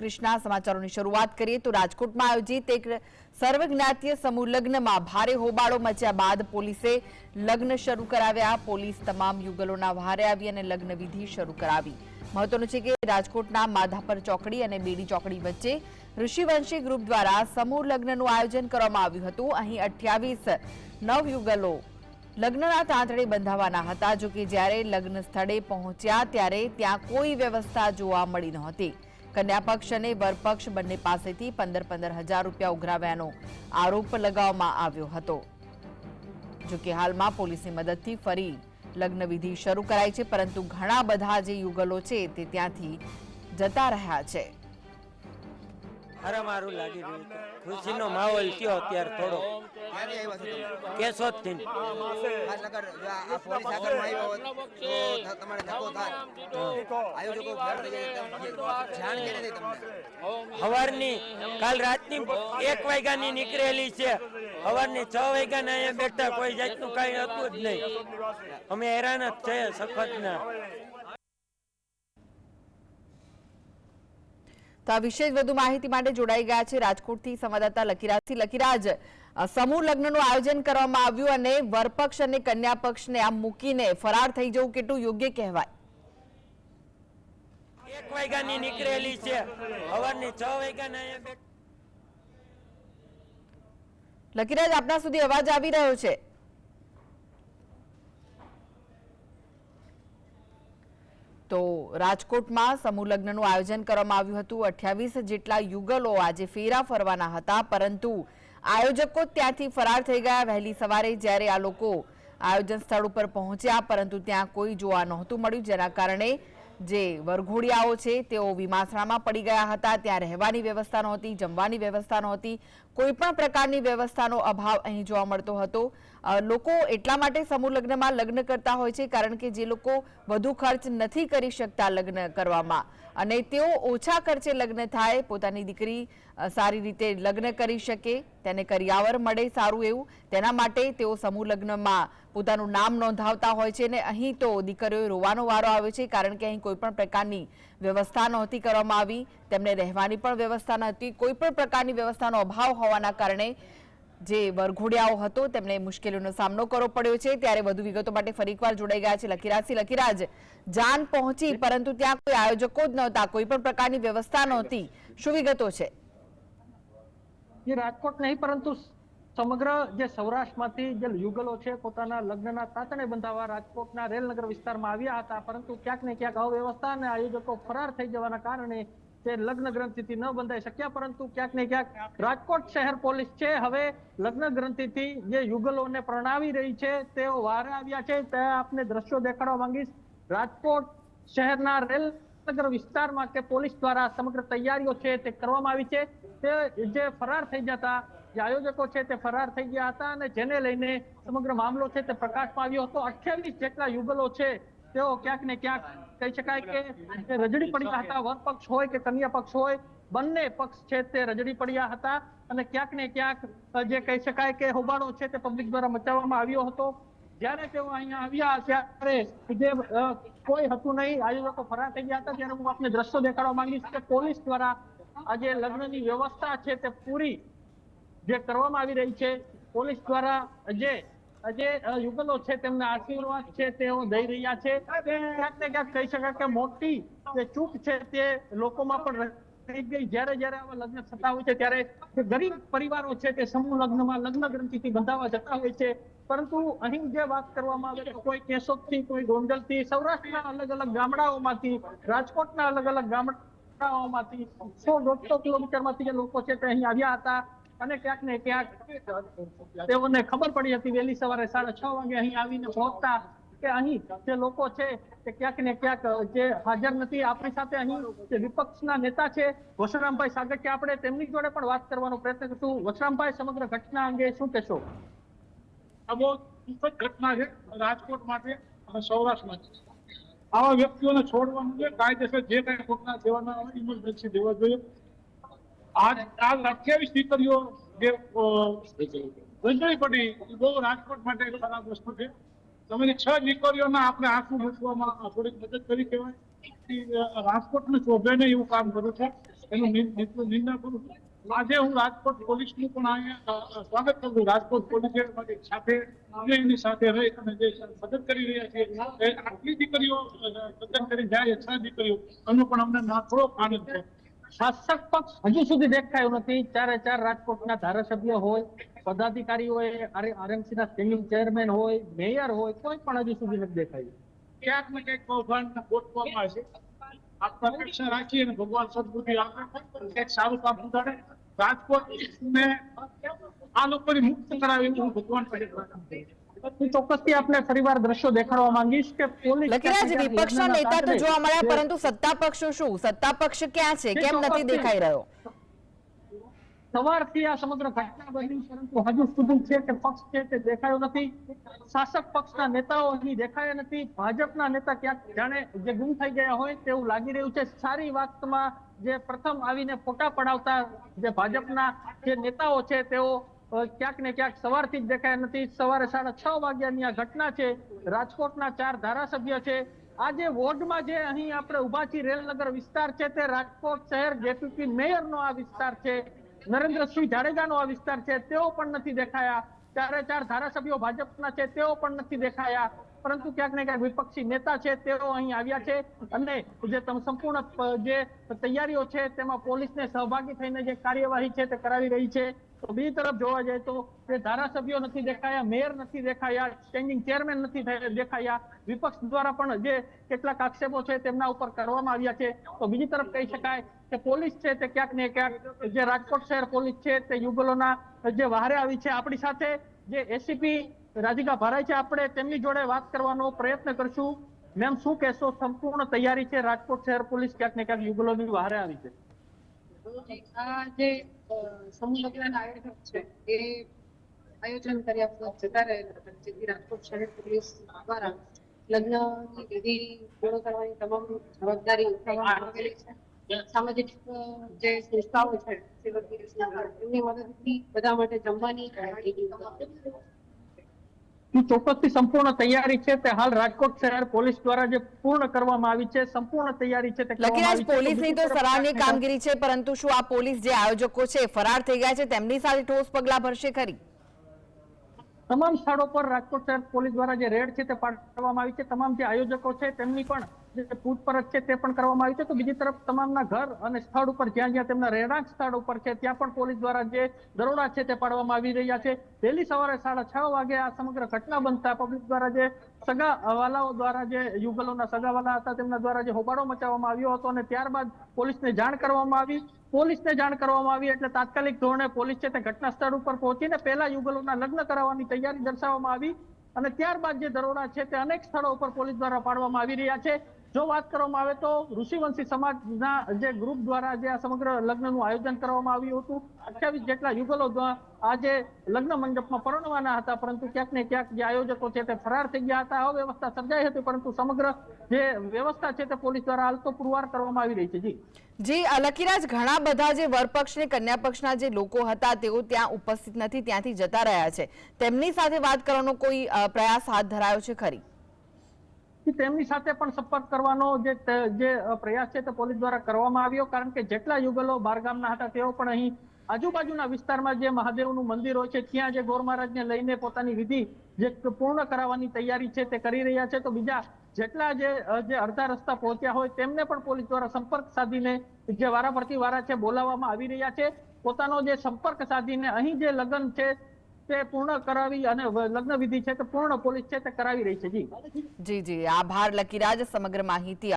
કૃષ્ણા સમાચારોની શરૂઆત કરીએ તો રાજકોટમાં આયોજિત એક સર્વજ્ઞાતીય સમૂહ લગ્નમાં ભારે હોબાળો મચ્યા બાદ પોલીસે લગ્ન શરૂ કરાવ્યા. પોલીસ તમામ યુગલોના વહારે આવી અને લગ્ન વિધિ શરૂ કરાવી. મહત્વનું છે કે રાજકોટના માધાપર ચોકડી અને બેડી ચોકડી વચ્ચે ઋષિવંશી ગ્રુપ દ્વારા સમૂહ લગ્નનું આયોજન કરવામાં આવ્યું હતું. અહીં અઠ્યાવીસ નવયુગલો લગ્નના તાંતણે બંધાવાના હતા. જો કે જ્યારે લગ્ન સ્થળે પહોંચ્યા ત્યારે ત્યાં કોઈ વ્યવસ્થા જોવા મળી નહોતી. કન્યા પક્ષ અને વરપક્ષ બંને પાસેથી પંદર પંદર હજાર રૂપિયા ઉઘરાવ્યાનો આરોપ લગાવવામાં આવ્યો હતો. જોકે હાલમાં પોલીસની મદદથી ફરી લગ્ન વિધિ શરૂ કરાઈ છે, પરંતુ ઘણા બધા જે યુગલો છે તે ત્યાંથી જતા રહ્યા છે. મારા મારું લાગી રહ્યું ખુશીનો માહોલ કયો અત્યારે થોડો. કેશોદથી થાય. સવારની કાલ રાતની એક વાગ્યાની નીકળેલી છે. સવારની છ વાગ્યાના અહીંયા બેઠા કોઈ જાતનું કઈ હતું જ નહીં. અમે હેરાન જ છે સખત ના તો આ વિશે વધુ માહિતી માટે જોડાઈ ગયા છે રાજકોટથી સંવાદદાતા લકીરાજથી લકીરાજ સમૂહ લગ્નનું આયોજન કરવામાં આવ્યું અને વરપક્ષ અને કન્યા પક્ષને આમ મૂકીને ફરાર થઈ જવું કેટલું યોગ્ય કહેવાય? એક વાગ્યાની નીકળેલી છે. સવારની છ વાગ્યાના લકીરાજ આપના સુધી અવાજ આવી રહ્યો છે. તો રાજકોટમાં સમૂહ લગ્નનું આયોજન કરવામાં આવ્યું હતું. અઠ્યાવીસ જેટલા યુગલો આજે ફેરા ફરવાના હતા, પરંતુ આયોજકો ત્યાંથી ફરાર થઈ ગયા. વહેલી સવારે જ્યારે આ લોકો આયોજન સ્થળ ઉપર પહોંચ્યા, પરંતુ ત્યાં કોઈ જોવા નહોતું મળ્યું, જેના કારણે જે વરઘોડિયાઓ છે તેઓ વિમાસણામાં પડી ગયા હતા. ત્યાં રહેવાની વ્યવસ્થા નહોતી, જમવાની વ્યવસ્થા નહોતી. કોઈ પણ પ્રકારની વ્યવસ્થાનો અભાવ અહીં જોવા મળતો હતો. લોકો એટલા માટે સમૂહ લગ્નમાં લગ્ન કરતા હોય છે કારણ કે જે લોકો વધુ ખર્ચ નથી કરી શકતા લગ્ન કરવામાં. અને તેઓ ઓછા ખર્ચે લગ્ન થાય, પોતાની દીકરી સારી રીતે લગ્ન કરી શકે, તેને કરિયાવર મળે સારું એવું. તેના માટે તેઓ સમૂહ લગ્નમાં પોતાનું નામ નોંધાવતા હોય છે અને અહીં તો દીકરીઓએ રોવાનો વારો આવ્યો છે કારણ કે અહીં કોઈ પણ પ્રકારની વ્યવસ્થા નહોતી કરવામાં આવી. તેમને રહેવાની પણ વ્યવસ્થા નહોતી. કોઈ પણ પ્રકારની વ્યવસ્થાનો અભાવ હોવાના કારણે જે વરઘોડિયાઓ હતો તેમને મુશ્કેલીનો સામનો કરવો પડ્યો છે. ત્યારે વધુ વિગતો માટે ફરીકવાર જોડાઈ ગયા છે લકીરાજથી લકીરાજ જાન પહોંચી, પરંતુ ત્યાં કોઈ આયોજકો જ નહોતા. કોઈ પણ પ્રકારની વ્યવસ્થા નહોતી. શું વિગતો છે? રાજકોટ નહીં, પરંતુ સમગ્ર જે સૌરાષ્ટ્રમાંથી જે યુગલો છે, પોતાના લગ્નના તાતણે બંધાવવા રાજકોટના રેલનગર વિસ્તારમાં આવ્યા હતા. પરંતુ ક્યાંક ને ક્યાંક અવ્યવસ્થા અને આયોજકો ફરાર થઈ જવાના કારણે તે લગ્ન ગ્રંથિથી ન બંધાઈ શક્યા, પરંતુ ક્યાંક ને ક્યાંક રાજકોટ શહેર પોલીસ છે. હવે લગ્ન ગ્રંથિથી જે યુગલોને પ્રણાવી રહી છે, તેઓ વારે આવ્યા છે. તે આપને દ્રશ્યો દેખાડવા માંગીશ. રાજકોટ શહેરના રેલ નગર વિસ્તારમાં કે પોલીસ દ્વારા સમગ્ર તૈયારીઓ છે તે કરવામાં આવી છે. તે જે ફરાર થઈ જતા જે આયોજકો છે તે ફરાર થઈ ગયા હતા અને જેને લઈને સમગ્ર મામલો છે તે પ્રકાશમાં આવ્યો હતો. અઠ્યાવીસ જેટલા યુગલો છે તેઓ ક્યાંક ને ક્યાંક કહી શકાય કે રજડી પડ્યા હતા, વર પક્ષ હોય કે કન્યા પક્ષ હોય, બંને પક્ષ છે તે રજડી પડ્યા હતા. અને ક્યાંક ને ક્યાંક જે કહી શકાય કે હોબાળો છે તે પબ્લિક દ્વારા મચાવવામાં આવ્યો હતો. જ્યારે તેઓ અહીંયા આવ્યા ત્યારે જે કોઈ હતું નહીં, આયોજકો ફરાર થઈ ગયા હતા. ત્યારે હું આપને દ્રશ્યો દેખાડવા માંગીશ કે પોલીસ દ્વારા આજે લગ્નની વ્યવસ્થા છે તે પૂરી જે કરવામાં આવી રહી છે, પોલીસ દ્વારા જે જે યુગલો છે, તેમના આશીર્વાદ છે, તેઓ દઈ રહ્યા છે. ક્યાંક ક્યાંક કહી શકાય કે મોટી જે ચૂક છે તે લોકોમાં પણ થઈ ગઈ. જ્યારે જ્યારે આવા લગ્ન થતા હોય છે, ત્યારે ગરીબ પરિવારો છે, તે સમૂહ લગ્નમાં લગ્ન ગ્રંથિથી બંધાવા જતા હોય છે. પરંતુ અહીં જે વાત કરવામાં આવે તો કોઈ કેશોદથી, કોઈ ગોંડલથી, સૌરાષ્ટ્રના અલગ અલગ ગામડાઓમાંથી, રાજકોટના અલગ અલગ ગામડાઓમાંથી સો દોઢસો કિલોમીટરમાંથી જે લોકો છે તે અહીં આવ્યા હતા. અને ક્યાંક ને ક્યાંક તેઓને ખબર પડી હતી, વહેલી સવારે સાડા છ વાગે અહીં આવીને પહોંચતા કે અહીં જે લોકો છે તે ક્યાંક ને ક્યાંક જે હાજર નથી, આપણી સાથે અહીં જે વિપક્ષના નેતા છે, વસરામભાઈ સાગઠિયા, આપણે તેમની જોડે પણ વાત કરવાનો પ્રયત્ન કરશું. વસરામભાઈ, સમગ્ર ઘટના અંગે શું કહેશો? આ બહુ દુઃખદ ઘટના છે, રાજકોટ માટે અને સૌરાષ્ટ્ર માટે આવા વ્યક્તિઓને છોડવાનું છે કાયદેસર જે કાંઈ ખોટના દેવાના ઇમરજન્સી દેવા જોઈએ. આજ આજ અઠ્યાવીસ દીકરીઓ જે વંજળી પડી. બહુ રાજકોટ માટે સારા વસ્તુ છે. તમે છ દીકરીઓના આપણે આંખું મૂકવામાં થોડીક મદદ કરી કહેવાય. રાજકોટને શોભે ને એવું કામ કરું છે. એનું નિ- નિ- નિંદા કરું છું. આજે હું રાજકોટ પોલીસનું પણ અહીંયા સ્વાગત કરું રાજકોટ પોલીસે સાથે, અમે એની સાથે રહી અને જે મદદ કરી રહ્યા છે એ આટલી દીકરીઓ મદદ કરી જાય છ દીકરીઓ. એનો પણ અમને ના થોડોક આનંદ છે. શાસક પક્ષ હજુ સુધી દેખાયું નથી. ચારે ચાર રાજકોટના ધારાસભ્ય હોય પદાધિકારી હોય આરએમસી ના સ્ટેન્ડિંગ ચેરમેન હોય, મેયર હોય, કોઈ પણ હજુ સુધી નથી દેખાયું. ક્યાંક ને ક્યાંક કૌભાંડ ગોઠવામાં છે. અપેક્ષા રાખીએ અને ભગવાન સદબુદ્ધિ કંઈક સારું કામ સુધારે રાજકોટ ને આ લોકોની મુક્ત કરાવી હું ભગવાન પાસે પ્રાર્થના ચોક્કસથી આપને ફરીવાર દ્રશ્યો દેખાડવા માંગીશ કે પોલીસ વિપક્ષના નેતા તો જોવા મળ્યા પરંતુ સત્તા પક્ષ શું? સત્તા પક્ષ ક્યાં છે? કેમ નથી દેખાઈ રહ્યો? સવારથી આ સમગ્ર ઘટના બની પરંતુ હજુ સુધી છે કે પક્ષ છે તે દેખાયો નથી. શાસક પક્ષના નેતાઓ અહીં દેખાયા નથી. ભાજપના નેતા ક્યાંક જાણે જે ગુમ થઈ ગયા હોય તેવું લાગી રહ્યું છે. સારી વાતમાં જે પ્રથમ આવીને ફોટા પડાવતા જે ભાજપના જે નેતાઓ છે તેઓ ક્યાંક ને ક્યાંક સવારથી જ દેખાયા નથી. સવારે સાડા છ વાગ્યાની આ ઘટના છે. રાજકોટના ચાર ધારાસભ્ય છે. આજે વોર્ડમાં જે અહીં આપણે ઊભા છીએ રેલનગર વિસ્તાર છે તે રાજકોટ શહેર જેપીપી મેયરનો આ વિસ્તાર છે. નરેન્દ્રસિંહ જાડેજાનો આ વિસ્તાર છે. તેઓ પણ નથી દેખાયા. ચારે ચાર ધારાસભ્યો ભાજપના છે. તેઓ પણ નથી દેખાયા. પરંતુ ક્યાંક ને ક્યાંક વિપક્ષી નેતા છે. તેઓ અહીં આવ્યા છે. અને જે સંપૂર્ણ જે તૈયારીઓ છે તેમાં પોલીસને સહભાગી થઈને જે કાર્યવાહી છે તે કરાવી રહી છે. તો બીજી તરફ જોવા જાય તો જે ધારાસભ્યો નથી દેખાયા, મેયર નથી દેખાયા સ્ટેન્ડિંગ ચેરમેન નથી દેખાયા. વિપક્ષ દ્વારા પણ જે કેટલાક આક્ષેપો છે તેમના ઉપર કરવામાં આવ્યા છે. તો બીજી તરફ કહી શકાય કે પોલીસ છે તે ક્યાંક ને ક્યાંક જે રાજકોટ શહેર પોલીસ છે તે યુગલોના જે વહારે આવી છે. આપણી સાથે જે એસીપી રાધિકા ભરાય છે, આપણે તેમની જોડે વાત કરવાનો પ્રયત્ન કરશું. મેમ, શું કહેશો? સંપૂર્ણ તૈયારી છે રાજકોટ શહેર પોલીસ ક્યાંક ને ક્યાંક યુગલોની વહારે આવી છે. આયોજન કર્યા રાજકોટ શહેર પોલીસ દ્વારા લગ્નની વિધિ પૂર્ણ કરવાની તમામ જવાબદારી ઉઠાવવામાં છે. સામાજિક જે સંસ્થાઓ છે બધા માટે જમવાની ચોક્કસથી સંપૂર્ણ તૈયારી છે તે હાલ રાજકોટ શહેર પોલીસ દ્વારા જે પૂર્ણ કરવામાં આવી છે સંપૂર્ણ તૈયારી છે તે લકીરાજ પોલીસની તો સરાહનીય કામગીરી છે પરંતુ શું આ પોલીસ જે આયોજકો છે ફરાર થઈ ગયા છે તેમની સાથે ઠોસ પગલા ભરશે ખરી? તમામ સ્થળો પર રાજકોટ શહેર પોલીસ દ્વારા જે રેડ છે તે પાડવામાં આવી છે તમામ જે આયોજકો છે તેમની પણ જે પૂછપરછ છે તે પણ કરવામાં આવી છે. તો બીજી તરફ તમામના ઘર અને સ્થળ ઉપર જ્યાં જ્યાં તેમના રહેણાંક સ્થળ ઉપર છે, ત્યાં પણ પોલીસ દ્વારા જે દરોડા છે તે પાડવામાં આવી રહ્યા છે. વહેલી સવારે સાડા છ વાગે આ સમગ્ર ઘટના બનતા પબ્લિક દ્વારા જે સગા વાલાઓ દ્વારા જે યુગલોના સગાવાલા હતા, તેમના દ્વારા જે હોબાળો મચાવવામાં આવ્યો હતો અને ત્યારબાદ પોલીસને જાણ કરવામાં આવી. પોલીસને જાણ કરવામાં આવી એટલે તાત્કાલિક ધોરણે પોલીસ છે તે ઘટના સ્થળ ઉપર પહોંચીને પહેલા યુગલોના લગ્ન કરાવવાની તૈયારી દર્શાવવામાં આવી અને ત્યારબાદ જે દરોડા છે તે અનેક સ્થળો ઉપર પોલીસ દ્વારા પાડવામાં આવી રહ્યા છે. જો વાત કરવામાં આવે તો ઋષિવંશી સમાજના જે ગ્રુપ દ્વારા જે આ સમગ્ર લગ્નનું આયોજન કરવામાં આવ્યું હતું, અઠ્યાવીસ જેટલા યુગલો આ જે લગ્ન મંડપમાં પરણવાના હતા, પરંતુ ક્યાંક ને ક્યાંક જે આયોજકો છે તે ફરાર થઈ ગયા હતા, અવ્યવસ્થા સર્જાઈ હતી, પરંતુ સમગ્ર જે વ્યવસ્થા છે તે પોલીસ દ્વારા હાલ તો પુરવાર કરવામાં આવી રહી છે. જી. જી લકીરાજ ઘણા બધા જે વરપક્ષ ને કન્યા પક્ષના જે લોકો હતા, તેઓ ત્યાં ઉપસ્થિત નથી, ત્યાંથી જતા રહ્યા છે. તેમની સાથે વાત કરવાનો કોઈ પ્રયાસ હાથ ધરાયો છે ખરી? કે તેમની સાથે પણ સંપર્ક કરવાનો જે જે પ્રયાસ છે તે પોલીસ દ્વારા કરવામાં આવ્યો, કારણ કે જેટલા યુગલો બારગામના હતા તેઓ પણ અહીં આજુબાજુના વિસ્તારમાં જે મહાદેવનું મંદિર છે, ત્યાં જે ગોર મહારાજને લઈને પોતાની વિધિ જે પૂર્ણ કરાવવાની તૈયારી છે તે કરી રહ્યા છે. તો બીજા જેટલા જે જે અડધા રસ્તા પહોંચ્યા હોય તેમને પણ પોલીસ દ્વારા સંપર્ક સાધીને જે વારા પરથી વારા છે બોલાવવામાં આવી રહ્યા છે. પોતાનો જે સંપર્ક સાધીને અહીં જે લગ્ન છે તે પૂર્ણ કરાવી અને લગ્ન વિધિ છે તે પૂર્ણ પોલીસ છે તે કરાવી રહી છે. જી. જી જી. આભાર, લકીરાજ. સમગ્ર માહિતી